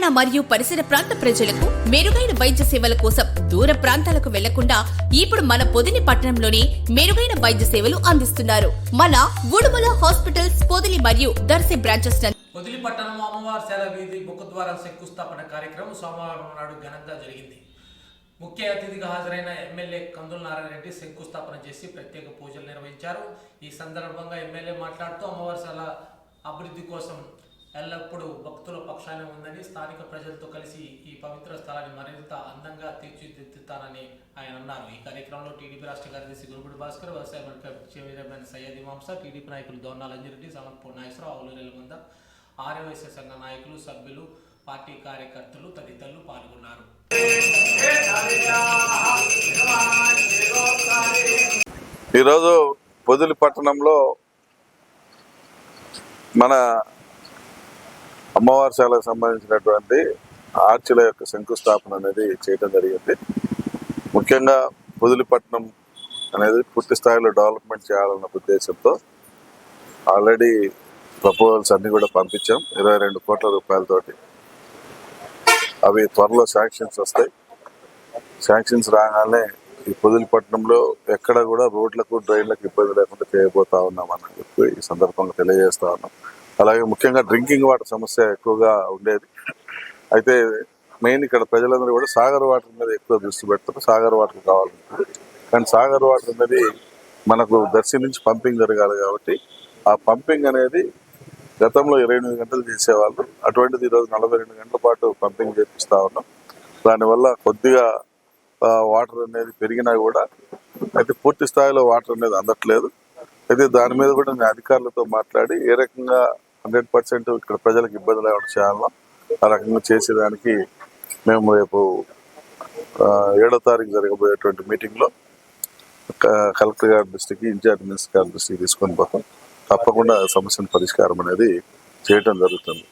తెలంగాణ మరియు పరిసర ప్రాంత ప్రజలకు మెరుగైన వైద్య సేవల కోసం దూర ప్రాంతాలకు వెళ్ళకుండా ఇప్పుడు మన పొదిని పట్టణంలోనే మెరుగైన వైద్య సేవలు అందిస్తున్నారు. మన ఉడుమల హాస్పిటల్స్ పొదిలి మరియు దర్శి బ్రాంచెస్ పొదిలి పట్టణం అమ్మవారి శాల వీధి ముఖద్వారం శంకుస్థాపన కార్యక్రమం సోమవారం నాడు ఘనంగా జరిగింది. ముఖ్య అతిథిగా హాజరైన ఎమ్మెల్యే కందుల నారాయణ రెడ్డి శంకుస్థాపన చేసి ప్రత్యేక పూజలు నిర్వహించారు. ఈ సందర్భంగా ఎమ్మెల్యే మాట్లాడుతూ అమ్మవారి శాల అభివృద్ధి కోసం ఎల్లప్పుడూ భక్తుల పక్షాన ఉందని స్థానిక ప్రజలతో కలిసి ఈ పవిత్ర స్థలాన్ని మరింత అందంగా తీర్చిదిద్దుతానని ఆయన అన్నారు. ఈ కార్యక్రమంలో టీడీపీ రాష్ట్ర కార్యదర్శి గురుబుడి భాస్కర్ వ్యవసాయ మంత్రి చైర్మన్ సయ్యద్ ఇమాంసా టీడీపీ నాయకులు దోర్నాల అంజిరెడ్డి సమర్పూర్ నాగేశ్వరరావు ఆవులూరి మంద ఆర్యవైశ్య సంఘ నాయకులు సభ్యులు పార్టీ కార్యకర్తలు తదితరులు పాల్గొన్నారు. ఈరోజు పొదిలి పట్టణంలో మన అమ్మవారి శాలకు సంబంధించినటువంటి ఆర్చిల యొక్క శంకుస్థాపన అనేది చేయడం జరిగింది. ముఖ్యంగా పొదిలిపట్నం అనేది పూర్తి స్థాయిలో డెవలప్మెంట్ చేయాలన్న ఉద్దేశంతో ఆల్రెడీ ప్రపోజల్స్ అన్ని కూడా పంపించాం. ఇరవై రెండు కోట్ల రూపాయలతోటి అవి త్వరలో శాంక్షన్స్ వస్తాయి. శాంక్షన్స్ రాగానే ఈ పొదిలిపట్నంలో ఎక్కడ కూడా రోడ్లకు డ్రైన్లకు ఇబ్బంది లేకుండా చేయబోతా ఉన్నామని చెప్పి ఈ సందర్భంగా తెలియజేస్తా ఉన్నాం. అలాగే ముఖ్యంగా డ్రింకింగ్ వాటర్ సమస్య ఎక్కువగా ఉండేది. అయితే మెయిన్ ఇక్కడ ప్రజలందరూ కూడా సాగర్ వాటర్ మీద ఎక్కువ దృష్టి పెడతారు. సాగర్ వాటర్ కావాలంటారు కానీ సాగర్ వాటర్ అనేది మనకు దర్శి నుంచి పంపింగ్ జరగాలి కాబట్టి ఆ పంపింగ్ అనేది గతంలో ఇరవై ఎనిమిది గంటలు చేసేవాళ్ళు. అటువంటిది ఈరోజు నలభై రెండు గంటల పాటు పంపింగ్ చేపిస్తూ ఉన్నాం. దానివల్ల కొద్దిగా వాటర్ అనేది పెరిగినా కూడా అయితే పూర్తి స్థాయిలో వాటర్ అనేది అందట్లేదు. అయితే దాని మీద కూడా నేను అధికారులతో మాట్లాడి ఏ రకంగా హండ్రెడ్ పర్సెంట్ ఇక్కడ ప్రజలకు ఇబ్బంది లేకుండా చేయాలో ఆ రకంగా చేసేదానికి మేము రేపు ఏడో తారీఖు జరగబోయేటువంటి మీటింగ్లో కలెక్టర్ గారి దృష్టికి ఇన్ఛార్జ్ మినిస్టర్ గారి దృష్టికి తీసుకొని పోతాం. తప్పకుండా సమస్యను పరిష్కారం అనేది చేయటం జరుగుతుంది.